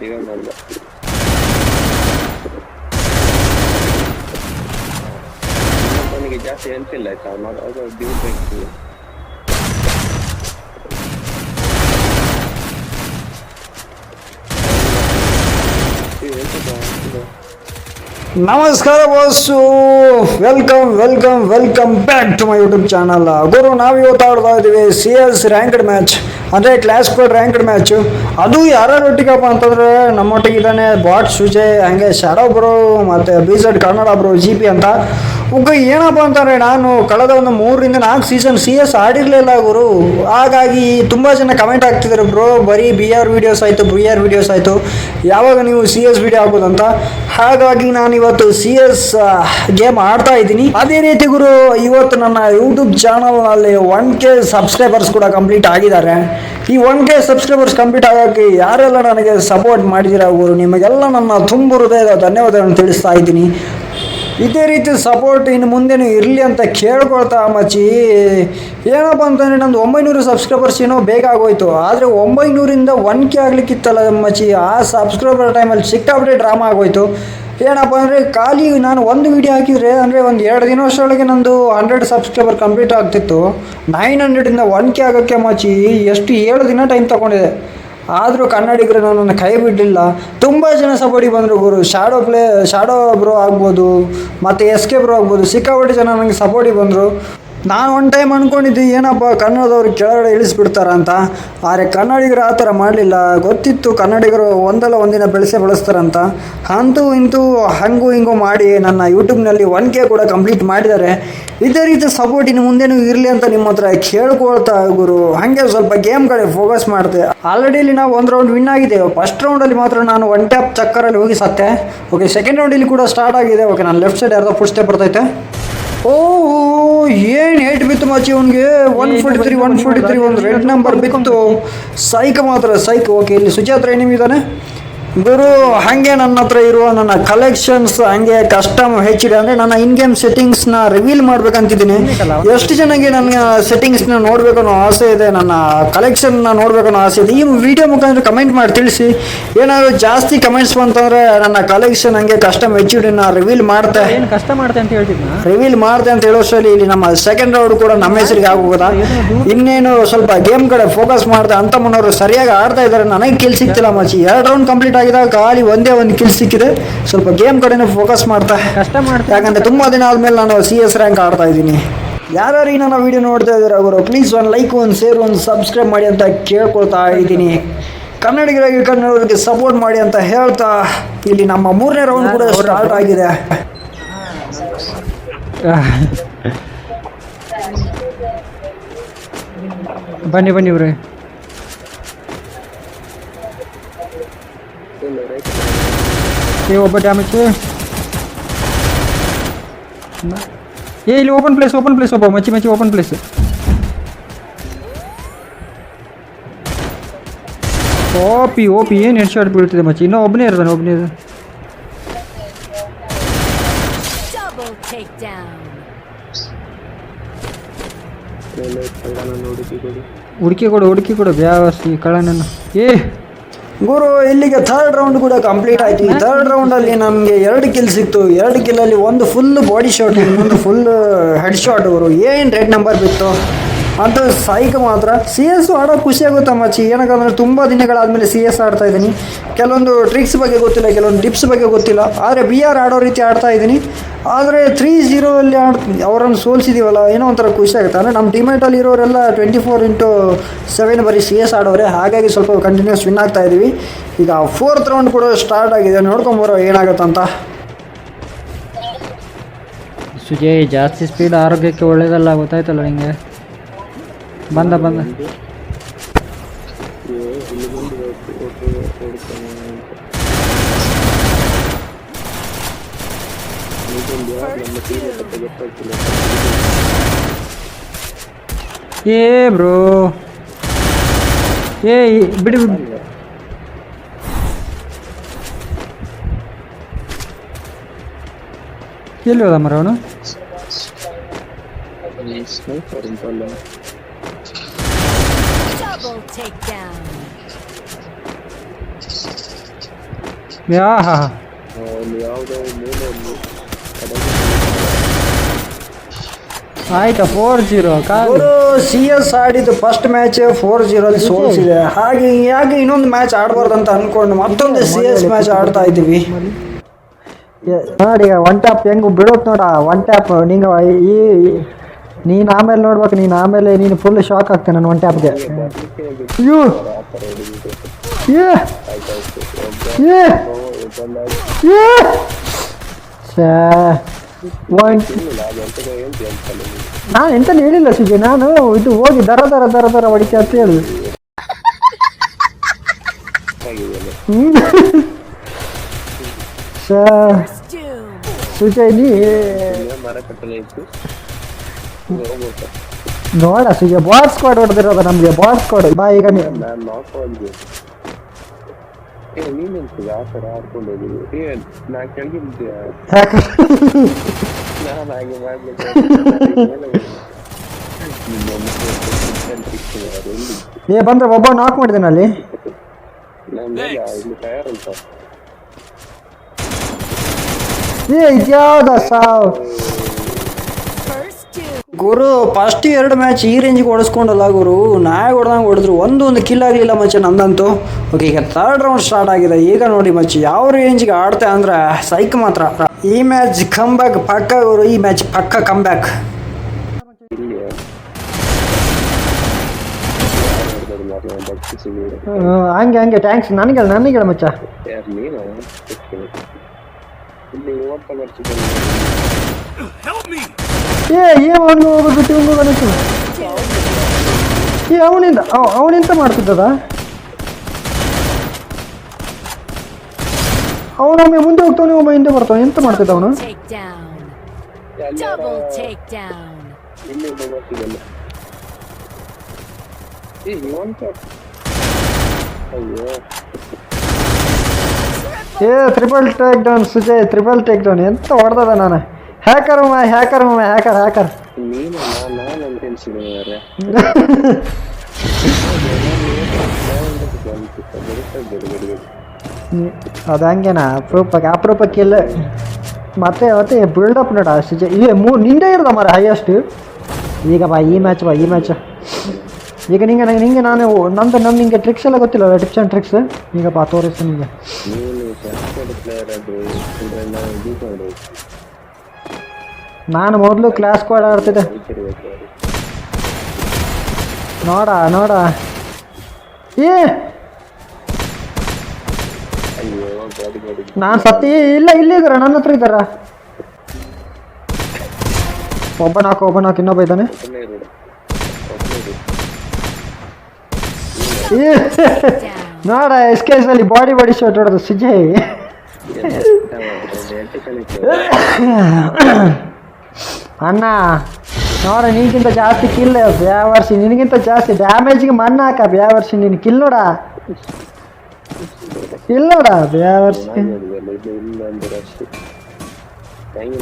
Revive ಮಾಡ್ದ ಅವನಿಗೆ ಜಾಸ್ತಿ ಹೆಲ್ಪ್ ಇಲ್ಲ ಆಯ್ತಾ ನಾವು ಅದು ಬೇಕು ನಮಸ್ಕಾರ boss welcome welcome welcome back to my YouTube channel ಗುರು ನಾವು ಇವತ್ತು ಆಡ್ತಾ ಇದ್ದೀವಿ ಸಿ ಎಸ್ ರ್ಯಾಂಕ್ಡ್ ಮ್ಯಾಚ್ ಅಂದರೆ ಕ್ಲಾಸ್ ಕೋಡ್ ರ್ಯಾಂಕ್ಡ್ ಮ್ಯಾಚು ಅದು ಯಾರ್ಯಾರೊಟ್ಟಿಗಪ್ಪ ಅಂತಂದರೆ ನಮ್ಮೊಟ್ಟಿಗಿದ್ದಾನೆ ಬಾಟ್ ಸುಜಯ್ ಹಂಗೆ ಶಾಡೋ ಬ್ರೋ ಮತ್ತು B Z Kannada bro G P ಅಂತ. ಉಗ್ಗ ಏನಪ್ಪ ಅಂತಂದರೆ ನಾನು ಕಳೆದ ಒಂದು ಮೂರರಿಂದ ನಾಲ್ಕು ಸೀಸನ್ ಸಿ ಎಸ್ ಆಡಿರಲಿಲ್ಲ ಗುರು. ಹಾಗಾಗಿ ತುಂಬ ಜನ ಕಮೆಂಟ್ ಆಗ್ತಿದ್ದಾರೆ ಬ್ರೋ ಬರೀ ಬಿ ಆರ್ ವೀಡಿಯೋಸ್ ಆಯಿತು ಬಿ ಆರ್ ವೀಡಿಯೋಸ್ ಆಯಿತು. ಯಾವಾಗ ನೀವು ಸಿ ಎಸ್ ವೀಡಿಯೋ ಆಗ್ಬೋದಂತ ಹಾಗಾಗಿ ನಾನು ಇವತ್ತು ಸಿ ಎಸ್ ಗೇಮ್ ಆಡ್ತಾ ಇದ್ದೀನಿ. ಅದೇ ರೀತಿ ಗುರು, ಇವತ್ತು ನನ್ನ ಯೂಟ್ಯೂಬ್ ಚಾನಲ್ನಲ್ಲಿ ಒನ್ ಕೆ ಸಬ್ಸ್ಕ್ರೈಬರ್ಸ್ ಕೂಡ ಕಂಪ್ಲೀಟ್ ಆಗಿದ್ದಾರೆ. ಈ ಒನ್ ಕೆ ಸಬ್ಸ್ಕ್ರೈಬರ್ಸ್ ಕಂಪ್ಲೀಟ್ ಆಗೋಕ್ಕೆ ಯಾರೆಲ್ಲ ನನಗೆ ಸಪೋರ್ಟ್ ಮಾಡಿದ್ದೀರಾ ಗುರು? ನಿಮಗೆಲ್ಲ ನನ್ನ ತುಂಬ ಹೃದಯದ ಧನ್ಯವಾದಗಳನ್ನು ತಿಳಿಸ್ತಾ ಇದ್ದೀನಿ. ಇದೇ ರೀತಿ ಸಪೋರ್ಟ್ ಇನ್ನು ಮುಂದೆನೂ ಇರಲಿ ಅಂತ ಕೇಳ್ಕೊಳ್ತಾ ಮಚ್ಚಿ. ಏನಪ್ಪ ಅಂತಂದರೆ ನಂದು ಒಂಬೈನೂರು ಸಬ್ಸ್ಕ್ರೈಬರ್ಸ್ ಏನೋ ಬೇಗ ಆಗೋಯ್ತು. ಆದರೆ ಒಂಬೈನೂರಿಂದ ಒನ್ ಕೆ ಆಗ್ಲಿಕ್ಕಿತ್ತಲ್ಲ ಮಚ್ಚಿ. ಆ ಸಬ್ಸ್ಕ್ರೈಬರ್ ಟೈಮಲ್ಲಿ ಸಿಕ್ಕಾಪಟ್ಟೆ ಡ್ರಾಮಾ ಆಗೋಯ್ತು. ಏನಪ್ಪ ಅಂದರೆ ಖಾಲಿ ನಾನು ಒಂದು ವಿಡಿಯೋ ಹಾಕಿದರೆ ಅಂದರೆ ಒಂದು ಎರಡು ದಿನ ವರ್ಷದೊಳಗೆ ನಂದು ಹಂಡ್ರೆಡ್ ಸಬ್ಸ್ಕ್ರೈಬರ್ ಕಂಪ್ಲೀಟ್ ಆಗ್ತಿತ್ತು. ನೈನ್ ಹಂಡ್ರೆಡಿಂದ ಒನ್ ಕೆ ಆಗೋಕ್ಕೆ ಮಚ್ಚಿ ಎಷ್ಟು ಏಳು ದಿನ ಟೈಮ್ ತೊಗೊಂಡಿದೆ. ಆದರೂ ಕನ್ನಡಿಗರು ನನ್ನನ್ನು ಕೈ ಬಿಡಲಿಲ್ಲ. ತುಂಬ ಜನ ಸಪೋರ್ಟಿಗೆ ಬಂದರು ಗುರು. ಶಾಡೋ ಪ್ಲೇ ಶಾಡೋ ಬ್ರೋ ಆಗ್ಬೋದು, ಮತ್ತು ಎಸ್ ಕೆ ಬ್ರೋ ಆಗ್ಬೋದು, ಸಿಕ್ಕಾಪಟ್ಟೆ ಜನ ನನಗೆ ಸಪೋರ್ಟಿಗೆ ಬಂದರು. ನಾನು ಒನ್ ಟೈಮ್ ಅಂದ್ಕೊಂಡಿದ್ದೆ ಏನಪ್ಪ ಕನ್ನಡದವ್ರು ಕೆಳಗಡೆ ಇಳಿಸ್ಬಿಡ್ತಾರ ಅಂತ. ಆದರೆ ಕನ್ನಡಿಗರು ಆ ಥರ ಮಾಡಲಿಲ್ಲ. ಗೊತ್ತಿತ್ತು ಕನ್ನಡಿಗರು ಒಂದಲ್ಲ ಒಂದಿನ ಬೆಳೆಸೇ ಬೆಳೆಸ್ತಾರಂತ ಅಂತೂ. ಇಂತೂ ಹಂಗೂ ಹಿಂಗೂ ಮಾಡಿ ನನ್ನ ಯೂಟ್ಯೂಬ್ನಲ್ಲಿ ಒನ್ ಕೆ ಕೂಡ ಕಂಪ್ಲೀಟ್ ಮಾಡಿದ್ದಾರೆ. ಇದೇ ರೀತಿ ಸಪೋರ್ಟ್ ಇನ್ನು ಮುಂದೆನೂ ಇರಲಿ ಅಂತ ನಿಮ್ಮ ಹತ್ರ ಕೇಳ್ಕೊಳ್ತಾ ಗುರು. ಹಾಗೆ ಸ್ವಲ್ಪ ಗೇಮ್ ಕಡೆ ಫೋಕಸ್ ಮಾಡಿದೆ. ಆಲ್ರೆಡಿ ಇಲ್ಲಿ ನಾವು ಒಂದು ರೌಂಡ್ ವಿನ್ ಆಗಿದ್ದೇವೆ ಫಸ್ಟ್ ರೌಂಡಲ್ಲಿ ಮಾತ್ರ ನಾನು ಒನ್ ಟ್ಯಾಪ್ ಚಕ್ಕರಲ್ಲಿ ಹೋಗಿ ಸತ್ತೆ. ಓಕೆ ಸೆಕೆಂಡ್ ರೌಂಡಲ್ಲಿ ಕೂಡ ಸ್ಟಾರ್ಟ್ ಆಗಿದೆ. ಓಕೆ ನಾನು ಲೆಫ್ಟ್ ಸೈಡ್ ಯಾರ್ದೋ ಫುಡ್ ಸ್ಟೆಪ್ ಬರ್ತೈತೆ. ಓ ಏನು ಏಟ್ ಬಿತ್ತು ಮಾಚಿ ಅವನಿಗೆ? One forty three one forty three ಒಂದು ರೆಡ್ ನಂಬರ್ ಬಿತ್ತು. ಸೈಕ್ ಮಾತ್ರ ಸೈಕ್ ಓಕೆ ಇಲ್ಲಿ ಸುಜಾತ್ರ ಏನಿದ್ದಾನೆ ಗುರು ಹಾಗೆ ನನ್ನ ಹತ್ರ ಇರುವ ನನ್ನ ಕಲೆಕ್ಷನ್ಸ್ ಹಂಗೆ ಕಸ್ಟಮ್ ಹೆಚ್ಚಿದೆ ಅಂದ್ರೆ ನನ್ನ ಇನ್ ಗೇಮ್ ಸೆಟ್ಟಿಂಗ್ಸ್ನ ರಿವೀಲ್ ಮಾಡ್ಬೇಕಂತಿದ್ದೀನಿ. ಎಷ್ಟು ಜನಕ್ಕೆ ನನ್ನ ನ ನೋಡ್ಬೇಕು ಅನ್ನೋ ಆಸೆ ಇದೆ ನನ್ನ ಕಲೆಕ್ಷನ್ನ ನೋಡ್ಬೇಕು ಅನ್ನೋ ಆಸೆ ಇದೆ. ಈ ವಿಡಿಯೋ ಮುಖಾಂತರ ಕಮೆಂಟ್ ಮಾಡಿ ತಿಳಿಸಿ. ಏನಾದ್ರು ಜಾಸ್ತಿ ಕಮೆಂಟ್ಸ್ ಬಂತಂದ್ರೆ ನನ್ನ ಕಲೆಕ್ಷನ್ ಹಂಗೆ ಕಸ್ಟಮ್ ಹೆಚ್ಚಿಡಿನ ರಿವೀಲ್ ಮಾಡ್ತೆ. ಕಷ್ಟ ಮಾಡ್ತೆ ಅಂತ ಹೇಳ್ತಿದ್ದೆ ರಿವೀಲ್ ಮಾಡ್ದೆ ಅಂತ ಹೇಳೋಷ್ಟರಲ್ಲಿ ಇಲ್ಲಿ ನಮ್ಮ ಸೆಕೆಂಡ್ ರೌಂಡ್ ಕೂಡ ನಮ್ಮ ಹೆಸರಿಗೆ ಆಗೋಗದಾ ಇನ್ನೇನು ಸ್ವಲ್ಪ ಗೇಮ್ ಕಡೆ ಫೋಕಸ್ ಮಾಡ್ದೆ ಅಂತ ಮನೋರು ಸರಿಯಾಗಿ ಆಡ್ತಾ ಇದ್ದಾರೆ. ನನಗೆ ಕಿಲ್ ಸಿಕ್ತಿಲ್ಲ ಮಚ್ಚಿ ಎರಡು ರೌಂಡ್ ಕಂಪ್ಲೀಟ್ ಆಗಿದಾಗ ಖಾಲಿ ಒಂದೇ ಒಂದು ಕಿಲ್ ಸಿಕ್ಕಿದೆ. ಸ್ವಲ್ಪ ಗೇಮ್ ಕಡೆನೇ ಫೋಕಸ್ ಮಾಡ್ತಾ. ಕಷ್ಟ ಮಾಡ್ತಾ ಯಾಕಂದ್ರೆ ತುಂಬ ದಿನ ಆದಮೇಲೆ ನಾನು ಸಿ ಎಸ್ ರ್ಯಾಂಕ್ ಆಡ್ತಾ ಇದ್ದೀನಿ. ಯಾರ್ಯಾರು ಈ ನನ್ನ ವಿಡಿಯೋ ನೋಡ್ತಾ ಇದ್ದಾರೆ ಅವರು ಪ್ಲೀಸ್ ಒಂದು ಲೈಕ್ ಒಂದು ಶೇರ್ ಒಂದು ಸಬ್ಸ್ಕ್ರೈಬ್ ಮಾಡಿ ಅಂತ ಕೇಳ್ಕೊಳ್ತಾ ಇದ್ದೀನಿ. ಕನ್ನಡಿಗರಾಗಿ ಕನ್ನಡವರಿಗೆ ಸಪೋರ್ಟ್ ಮಾಡಿ ಅಂತ ಹೇಳ್ತಾ ಇಲ್ಲಿ ನಮ್ಮ ಮೂರನೇ ರೌಂಡ್ ಕೂಡ ಸ್ಟಾರ್ಟ್ ಆಗಿದೆ. ಬನ್ನಿ ಬನ್ನಿ ಇವ್ರೆ. ಏ ಒಬ್ಬ ಡ್ಯಾಮೇಜ್ ಏ ಇಲ್ಲಿ ಓಪನ್ ಪ್ಲೇಸ್ ಓಪನ್ ಪ್ಲೇಸ್ ಒಬ್ಬ ಮಚ್ಚಿ ಮಚ್ಚಿ ಓಪನ್ ಪ್ಲೇಸ್ ಓಪಿ ಓಪಿ ಏನು ಹೆಡ್ ಶಾಟ್ ಬೀಳ್ತಿದೆ ಮಚ್ಚಿ? ಇನ್ನೂ ಒಬ್ಬನೇ ಇರ್ತಾನೆ ಒಬ್ಬನೇ ಇರ್ತಾನೆ. Double takedown. ನೋಡಿ ಕೊಡಿ ಹುಡುಕಿ ಕೊಡು ಹುಡುಕಿ ಕೊಡು ಬ್ಯಾವರ್ಸಿ ಕಳ್ಳನನ್ನು. ಏ ಗುರು, ಇಲ್ಲಿಗೆ ಥರ್ಡ್ ರೌಂಡ್ ಕೂಡ ಕಂಪ್ಲೀಟ್ ಆಯ್ತು. ಈ ಥರ್ಡ್ ರೌಂಡಲ್ಲಿ ನಮಗೆ ಎರಡು ಕಿಲ್ ಸಿಕ್ತು. ಎರಡು ಕಿಲ್ಲಲ್ಲಿ ಒಂದು ಫುಲ್ ಬಾಡಿ ಶಾಟ್ ಇನ್ನೊಂದು ಫುಲ್ ಹೆಡ್ ಶಾಟ್ ಗುರು. ಏನು ರೆಡ್ ನಂಬರ್ ಬಿತ್ತು? ಅಂತ ಸೈಕ್ ಮಾತ್ರ. ಸಿ ಎಸ್ ಆಡೋ ಖುಷಿ ಆಗುತ್ತೆ ಮಚ್ಚಿ ಏನಕ್ಕಂದ್ರೆ ತುಂಬ ದಿನಗಳಾದಮೇಲೆ ಸಿ ಎಸ್ ಆಡ್ತಾ ಇದ್ದೀನಿ. ಕೆಲವೊಂದು ಟ್ರಿಕ್ಸ್ ಬಗ್ಗೆ ಗೊತ್ತಿಲ್ಲ, ಕೆಲವೊಂದು ಟಿಪ್ಸ್ ಬಗ್ಗೆ ಗೊತ್ತಿಲ್ಲ. ಆದರೆ ಬಿ ಆರ್ ಆಡೋ ರೀತಿ ಆಡ್ತಾ ಇದ್ದೀನಿ. ಆದರೆ ತ್ರೀ ಜೀರೋ ಅಲ್ಲಿ ಆಡ್ ಅವರನ್ನು ಸೋಲ್ಸಿದ್ದೀವಲ್ಲ ಏನೋ ಒಂಥರ ಖುಷಿ ಆಗುತ್ತೆ. ಅಂದರೆ ನಮ್ಮ ಟೀಮೇಟಲ್ಲಿ ಇರೋರೆಲ್ಲ ಟ್ವೆಂಟಿ ಫೋರ್ ಇಂಟು ಸೆವೆನ್ ಬರೀ ಸಿ ಎಸ್ ಆಡೋರೆ. ಹಾಗಾಗಿ ಸ್ವಲ್ಪ ಕಂಟಿನ್ಯೂಸ್ ವಿನ್ ಆಗ್ತಾ ಇದ್ದೀವಿ ಈಗ ಫೋರ್ತ್ ರೌಂಡ್ ಕೂಡ ಸ್ಟಾರ್ಟ್ ಆಗಿದೆ. ನೋಡ್ಕೊಂಬರೋ ಅಂತ. ಸುಜಯ್, ಜಾಸ್ತಿ ಸ್ಪೀಡ್ ಆರೋಗ್ಯಕ್ಕೆ ಒಳ್ಳೇದಲ್ಲ, ಗೊತ್ತಾಯ್ತಲ್ಲ ನಿಂಗೆ ಬಂದ ಬಂದ ಇಲ್ಲಿ ಬಂದು ಓಕೆ ಓಡ್ತಾನೆ ನಮ್ಮ ಟೀಮ್ ಮತ್ತೆ ಗೊತ್ತಾಗ್ತಿಲ್ಲ ಏ ಬ್ರೋ ಏ ಬಿಡಿ ಬಿಡಿ. ಎಲ್ಲಿ ಹೋದ ಮರ ಅವನು ಸ್ನೈಪರ್ ಅಂತಲ್ಲ Double takedown. ಯಾವುದೋ ಮೂಲೆಯಲ್ಲಿ ಆಯ್ತಾ ಫೋರ್ ಜೀರೋ ಕಾಲು ಅವರು ಸಿ ಎಸ್ ಆಡಿದ್ದು ಫಸ್ಟ್ ಮ್ಯಾಚ್ ಫೋರ್ ಜೀರೋಲಿ ಸೋಲ್ಸಿದೆ. ಹಾಗೆ ಯಾಕೆ ಇನ್ನೊಂದು ಮ್ಯಾಚ್ ಆಡಬಾರ್ದು ಅಂತ ಅನ್ಕೊಂಡು ಮತ್ತೊಂದು ಸಿ ಎಸ್ ಮ್ಯಾಚ್ ಆಡ್ತಾ ಇದ್ದೀವಿ. ನೋಡಿ ಒನ್ ಟ್ಯಾಪ್ ಹೆಂಗ್ ಬಿಡೋತ್ ನೋಡ ಒನ್ ಟ್ಯಾಪ್ ನಿಂಗೆ ಈ ನೀನು ಆಮೇಲೆ ನೋಡ್ಬೇಕು, ನೀನು ಆಮೇಲೆ ನೀನು ಫುಲ್ ಶಾಕ್ ಆಗ್ತೇನೆ ನಾನು ಒನ್ ಟ್ಯಾಪ್ಗೆ ಅಯ್ಯೋ! ಏ! ಏ! ಏ! ನಾನು ಎಂತ ಹೇಳಿಲ್ಲ ಸುಜಿ ನಾನು ಇದು ಹೋಗಿ ದರ ದರ ದರ ದರ ಹೊಡಿಕೆ ಅಂತ. Doom. ಸುಜಯ್ ನೀ ನೋಡ ಸಿಗ ಬಾಸ್ ಸ್ಕ್ವಾಡ್ ಹೊಡೆದಿರೋದ ನಮಗೆ ಬಾಸ್ ಸ್ಕ್ವಾಡ್ ಬಾ ಈಗ ನಾನು ನಾಕ್ ಏ ನೀನ್ ಥರ ಆಡ್ಕೊಂಡು ಏ ನಾ ಕೆಳಗೆ ಬಿದ್ದೆ ಯಾಕೆ ನಾನು ಹಾಗೆ ಮಾಡ್ಲಿಕ್ಕೆ ಏ ಬಂದ್ರೆ ಒಬ್ಬ ನಾಕ್ ಮಾಡಿದೆ ಅಲ್ಲಿ. ನಮ್ಮ ಇಲ್ಲಿ ಟಯರ್ ಉಂಟು ಏ ಇದ್ಯಾವ್ದ ಸಾವ್. ಗುರು ಫಸ್ಟ್ ಎರಡು ಮ್ಯಾಚ್ ಈ ರೇಂಜ್ಗೆ ಓಡಿಸ್ಕೊಂಡಲ್ಲ ಗುರು. ನಾಯಿ ಹೊಡೆದಂಗೆ ಹೊಡೆದ್ರು. ಒಂದು ಒಂದು ಕಿಲ್ ಆಗಲಿಲ್ಲ ಮಚ್ಚ ನಂದಂತೂ. ಓಕೆ ಈಗ ಥರ್ಡ್ ರೌಂಡ್ ಸ್ಟಾರ್ಟ್ ಆಗಿದೆ. ಈಗ ನೋಡಿ ಮಚ್ಚ ಯಾವ ರೇಂಜ್ಗೆ ಆಡ್ತೆ ಅಂದ್ರೆ ಸೈಕ್ ಮಾತ್ರ. ಈ ಮ್ಯಾಚ್ ಕಮ್ ಬ್ಯಾಕ್ ಪಕ್ಕ ಗುರು ಈ ಮ್ಯಾಚ್ ಪಕ್ಕ ಕಮ್ ಬ್ಯಾಕ್ ಹಂಗೆ ಹಂಗೆ. ಥ್ಯಾಂಕ್ಸ್ ನನಗೆ ನನಗೆ ಮಚ್ಚ. Help me! ಏ ಏ ಅವನು ಹೋಗ್ಬಿಟ್ಟು ಇವ್ನು ಹೋಗೋಣ ಏ ಅವನಿಂದ ಅವನಿಂದ ಮಾಡ್ತಿದ್ದದ? ಅವನೊಮ್ಮೆ ಮುಂದೆ ಹೋಗ್ತಾನೆ ಒಮ್ಮೆ ಹಿಂದೆ ಬರ್ತಾನೆ ಎಂತ ಮಾಡ್ತಿದ್ದ ಅವನು? ಏ ಇವನ್ ಅಯ್ಯೋ. ಏ triple take down Sujay triple take down ಎಂತ ಹೊಡೆದದ ನಾನು? ಹ್ಯಾಕರ್ ಮಾ ಹ್ಯಾಕರ್ ಮಾ ಹ್ಯಾಕರ್ ಹ್ಯಾಕರ್ ನೀನು ನಾನು ಅಂತ ಮಾರ್ರೆ. ಅದು ಹಂಗೇನಾ ಅಪರೂಪಕ್ಕೆ ಅಪರೂಪಕ್ಕೆ ಇಲ್ಲ. ಮತ್ತೆ ಮತ್ತೆ ಬಿಲ್ಡಪ್ ನೋಡ ಅಷ್ಟು ಏ ಮೂರು ನಿಂದೇ ಇರೋದ ಮರ ಹೈಯೆಸ್ಟ್ ಈಗ ಬಾ ಈ ಮ್ಯಾಚ್ ಬಾ ಈ ಮ್ಯಾಚ್ ಈಗ ನಿಂಗೆ ನಂಗೆ ನಿಂಗೆ ನಾನು ನಂದು ನಮ್ಮ ನಿಂಗೆ ಟ್ರಿಕ್ಸ್ ಎಲ್ಲ ಗೊತ್ತಿಲ್ಲ ಟಿಪ್ಸ್ ಆ್ಯಂಡ್ ಟ್ರಿಕ್ಸ್ ಈಗ ಬಾ ತೋರಿಸ್ತೀನಿ ನಿಮಗೆ ನೀನು ಮೊದಲು ಕ್ಲಾಸ್ ಕೂಡ ಆಡ್ತಿದ್ದೆ. ನೋಡ ನೋಡ. ಏ! ನಾನು ಸತ್ತಿ, ಇಲ್ಲ, ಇಲ್ಲಿ ಇದಾರ ನನ್ನ ಹತ್ರ ಇದ್ದಾರ? ಒಬ್ಬ ಹಾಕು ಒಬ್ಬ ನಾಲ್ಕು ಇನ್ನೊಬ್ಬ ಇದ್ದಾನೆ. ಒಬ್ಬನೇ ಒಬ್ಬನೇ. ನೋಡ ಎಸ್ ಕೆ ಎಸ್ ಅಲ್ಲಿ ಬಾಡಿ ಬಾಡಿ ಶಾಟ್ ಹೊಡೆದು ಸುಜಯ್ ಅಣ್ಣ, ನೋಡ ನಿನಗಿಂತ ಜಾಸ್ತಿ ಕಿಲ್ ವರ್ಷ ನಿನಗಿಂತ ಜಾಸ್ತಿ ಡ್ಯಾಮೇಜ್ಗೆ ಮಣ್ಣು ಹಾಕ ಬ್ಯಾವರ್ಸಿ ನೀನು ಕಿಲ್ ನೋಡ. ಕಿಲ್ ನೋಡ ಬ್ಯಾವರ್ಸಿ ಮಾಡಿದ್ವಲ್ಲ ಒಬ್ಬನ ಇಲ್ಲ ಅಂದ್ರೆ ಅಷ್ಟೇ ಹೆಂಗೆ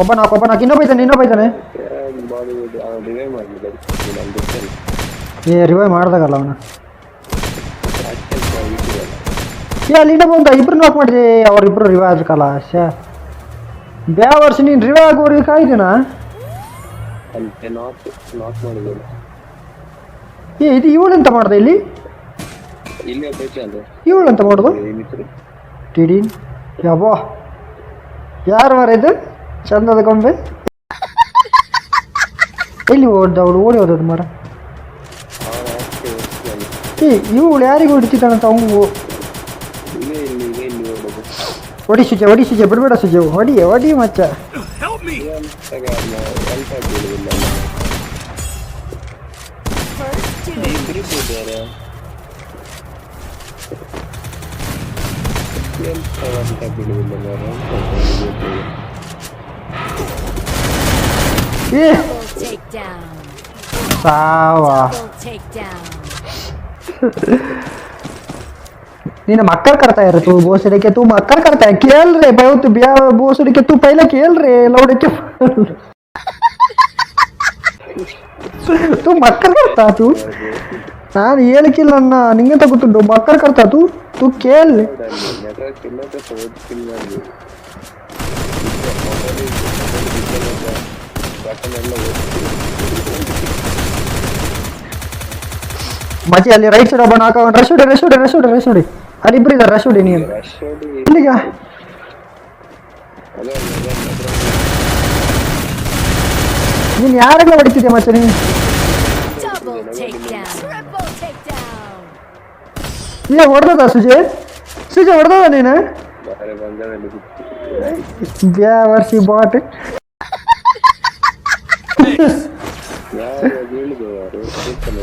ಒಬ್ಬ ನಾಲ್ಕು ಒಬ್ಬ ಇನ್ನೊಬ್ಬ ಇದ್ದಾನೆ ಇನ್ನೊಬ್ಬ ಇದ್ದಾನೆ. ಏ ರಿವೈವ್ ಮಾಡ್ದಾಗಲ್ಲ ಅವನು. ಅಷ್ಟೇ ಏ ಅಲ್ಲಿ ಇನ್ನೊಬ್ಬ ಇಬ್ರು ನಾಕ್ ಮಾಡಿದೆ ಅವ್ರಿಬ್ರು ರಿವೈವ್ ಆದ್ರಕಲ್ಲ ಶೇ ವರ್ಷ ನೀನು ರಿವೈವ್ ಆಗೋರಿಗೆ ಕಾಯ್ದಿನಾ? ಏ ಇದು ಇವಳೆಂತ ಮಾಡ್ದೆ ಇಲ್ಲಿ? ಇಲ್ಲಿ ಅಂತ ಮಾಡುದು? ಟಿಡೀನ್ ಯಬ್ಬಾ ಯಾರು ವರ ಇದು? ಚಂದದ ಗೊಂಬೆ? ಎಲ್ಲಿ ಓಡ್ದ ಅವಳು? ಓಡಿ ಹೋದದ್ದು ಮರ ಏ ಇವಳು ಯಾರಿಗೂ ಹೊಡಿತಿದ್ದಾನಂತ ಅವನು ಹೊಡಿ ಸುಜೆ ಹೊಡಿ ಸುಜೆ ಬಿಡ್ಬೇಡ ಸುಜೆ ಹೊಡಿ ಹೊಡಿ ಮಚ್ಚ ಎಂತಾಗ ಅಲ್ಪ ಬೀಳುವುದಿಲ್ಲ First doom. ಇಬ್ಬರು ಇದ್ದಾರೆ ಎಂತ ಅಂತ ಬೀಳುವುದಿಲ್ಲ ಮಾರ್ರೆ. ಏ Double takedown. ಸಾವ ನೀನು ಮಕ್ಕಳ ಕರ್ತಾ ಇರ ತೂ ಬೋಸಡಿಕೆ ತೂ ಮಕ್ಕಳು ಕರ್ತಾ ಕೇಳ್ರಿ ಬಯತು ಬೋಸಡಿಕೆ ತೂ ಪೈಲ ಕೇಳ್ರಿ, ಲೌಡಕ್ಕೆ ತೂ ಮಕ್ಕಳು ಕರ್ತಾ ತೂ? ನಾನು ಹೇಳಿಕಿಲ್ಲ ಅಣ್ಣ ನಿಂಗೆ ಗೊತ್ತುಂಟು, ಮಕ್ಕಳು ಕರ್ತಾ ತೂ? ತೂ ಕೇಳ್ ಮಜಿ ಅಲ್ಲಿ ರೈಟ್ ಸೈಡ್ ಒಬ್ಬ ಹಾಕೋಣ ರಶ್ ಹೊಡಿ ರಶ್ ಹೊಡಿ ರಶ್ ಹೊಡಿ ರಶ್ ಹೊಡಿ. ಅಲ್ಲಿ ಇಬ್ರು ಇದ್ದಾರೆ ರಶ್ ಹೊಡಿ ನೀನು ರಶ್ ಹೊಡಿ ಇಲ್ಲಿಗ ಅದೇ ನೀನು ಯಾರೆಲ್ಲ ಹೊಡಿತಿದ್ಯಾ ಮಚ್ಚ ನೀನು Double takedown. Triple takedown. ಏ ಹೊಡೆದ ಸುಜಯ್ ಸುಜಯ್ ಹೊಡೆದ ನೀನು ಬೇರೆ ಬಂದಲ್ಲಿ ಬ್ಯಾವರ್ಸಿ ಬಾಟ್ ಯಾರು ಹೇಳಿದ್ರು ಯಾರು ಕೂತ್ಕೊಂಡು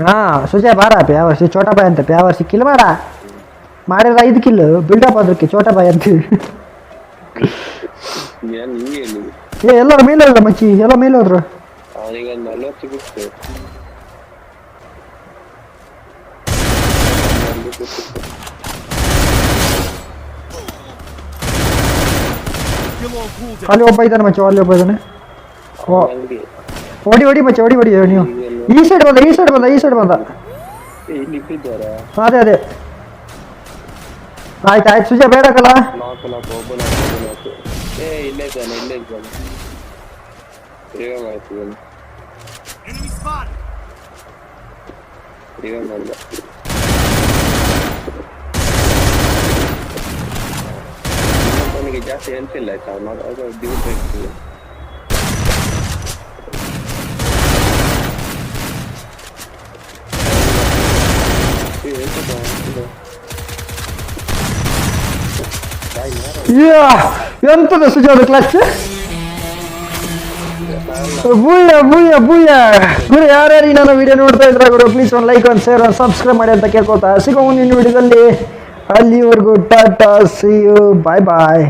ಹಾ ಸುಜಾ ಬಾರ ಪ್ಯಾವರ್ಸಿ ಚೋಟಾ ಬಾಯ್ ಅಂತ ಪ್ಯಾವರ್ಸಿ ಕಿಲ್ ಮಾಡ ಮಾಡಿದ್ರೆ ಐದು ಕಿಲ್ ಬಿಲ್ಡಪ್ ಅದಕ್ಕೆ ಚೋಟಾ ಬಾಯ್ ಅಂತ ಏ ಎಲ್ಲರ ಮೇಲೆ ಹೋದ್ರ ಮಚ್ಚಿ ಎಲ್ಲ ಮೇಲೆ ಹೋದ್ರು ಅಲ್ಲಿ ಒಬ್ಬ ಇದ್ದಾನೆ ಮಚ್ಚ ಅಲ್ಲಿ ಒಬ್ಬ ಇದ್ದಾನೆ ಓಡಿ ಓಡಿ ಮಚ್ಚ ಓಡಿ ಓಡಿ ನೀವು ಈ ಸೈಡ್ ಬಂದ ಈ ಸೈಡ್ ಬಂದ ಈ ಸೈಡ್ ಬಂದ. ಇಲ್ಲಿ ಅದೇ ಅದೇ. ಆಯ್ತು ಆಯ್ತು. ಸುಜಯ್ ಬೇಡಕ್ಕಲ್ಲ ನಾಲ್ಕು ನಾಲ್ಕು ಒಬ್ಬ ನಾಲ್ಕು ಒಬ್ಬ ನಾಲ್ಕು ಏ ಇಲ್ಲೇ ಇದ್ದಾನೆ ಇಲ್ಲೇ ಇದ್ದಾನೆ ರಿವೈವ್ ಆಯ್ತು ಇವನು ರಿವೈವ್ ಮಾಡಿದ ಅವನಿಗೆ ಜಾಸ್ತಿ ಹೆಲ್ತ್ ಇಲ್ಲ ಆಯ್ತಾ ಅವನು ಅದು ಡ್ಯೂಟ್ ಬೇಕು ಏ, ಎಂತದ? ಅದು ಕ್ಲಚ್ ಬೂಯ ಬೂಯ ಬೂಯ ಗುರು, ಯಾರ್ಯಾರು ಈ ನನ್ನ ವಿಡಿಯೋ ನೋಡ್ತಾ ಇದ್ರೆ ಗುರು ಪ್ಲೀಸ್ ಒಂದು ಲೈಕ್ ಒಂದು ಶೇರ್ ಒಂದು ಸಬ್ಸ್ಕ್ರೈಬ್ ಮಾಡಿ ಅಂತ ಕೇಳ್ಕೊತಾ ಸಿಗೋ ಮುಂದಿನ ವಿಡಿಯೋದಲ್ಲಿ ಅಲ್ಲಿವರೆಗೂ ಟಾಟಾ ಸಿ ಯು ಬಾಯ್ ಬಾಯ್